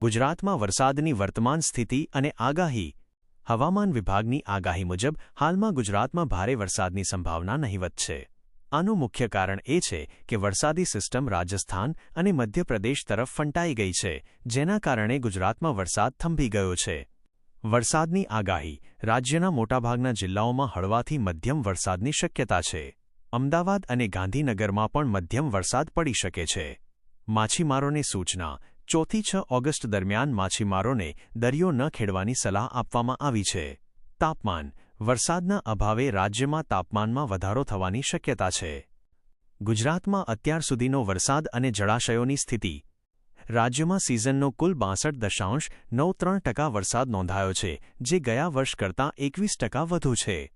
ગુજરાતમાં વરસાદની વર્તમાન સ્થિતિ અને આગાહી. હવામાન વિભાગની આગાહી મુજબ, હાલમાં ગુજરાતમાં ભારે વરસાદની સંભાવના નહીવત છે. આનું મુખ્ય કારણ એ છે કે વરસાદી સિસ્ટમ રાજસ્થાન અને મધ્યપ્રદેશ તરફ ફંટાઈ ગઈ છે, જેના કારણે ગુજરાતમાં વરસાદ થંભી ગયો છે. વરસાદની આગાહી રાજ્યના મોટાભાગના જિલ્લાઓમાં હળવાથી મધ્યમ વરસાદની શક્યતા છે. અમદાવાદ અને ગાંધીનગરમાં પણ મધ્યમ વરસાદ પડી શકે છે. માછીમારોને સૂચના ચોથી છ ઓગસ્ટ દરમિયાન માછીમારોને દરિયો ન ખેડવાની સલાહ આપવામાં આવી છે. તાપમાન. વરસાદના અભાવે રાજ્યમાં તાપમાનમાં વધારો થવાની શક્યતા છે. ગુજરાતમાં અત્યાર સુધીનો વરસાદ અને જળાશયોની સ્થિતિ. રાજ્યમાં સિઝનનો કુલ બાસઠ દશાંશ નવ ત્રણ ટકા વરસાદ નોંધાયો છે, જે ગયા વર્ષ કરતાં એકવીસ ટકા વધુ છે.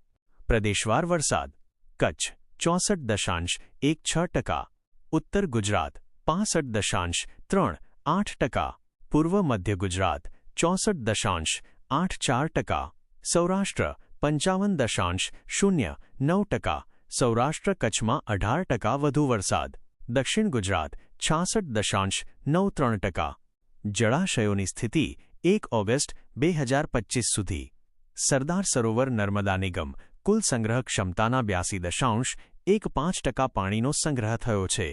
પ્રદેશવાર વરસાદ. કચ્છ. ચોસઠ દશાંશ એક છ ટકા. ઉત્તર ગુજરાત. પાસઠ દશાંશ ત્રણ આઠ ટકા પૂર્વ મધ્ય ગુજરાત ચોસઠ દશાંશ આઠ ચાર ટકા સૌરાષ્ટ્ર પંચાવન દશાંશ શૂન્ય નવ ટકા સૌરાષ્ટ્ર કચ્છમાં અઢાર ટકા વધુ વરસાદ દક્ષિણ ગુજરાત છાસઠ દશાંશ નવ ત્રણ ટકા જળાશયોની સ્થિતિ એક ઓગસ્ટ બે હજાર પચીસ સુધી સરદાર સરોવર નર્મદા નિગમ કુલ સંગ્રહ ક્ષમતાના બ્યાસી દશાંશ એક પાંચ ટકા પાણીનો સંગ્રહ થયો છે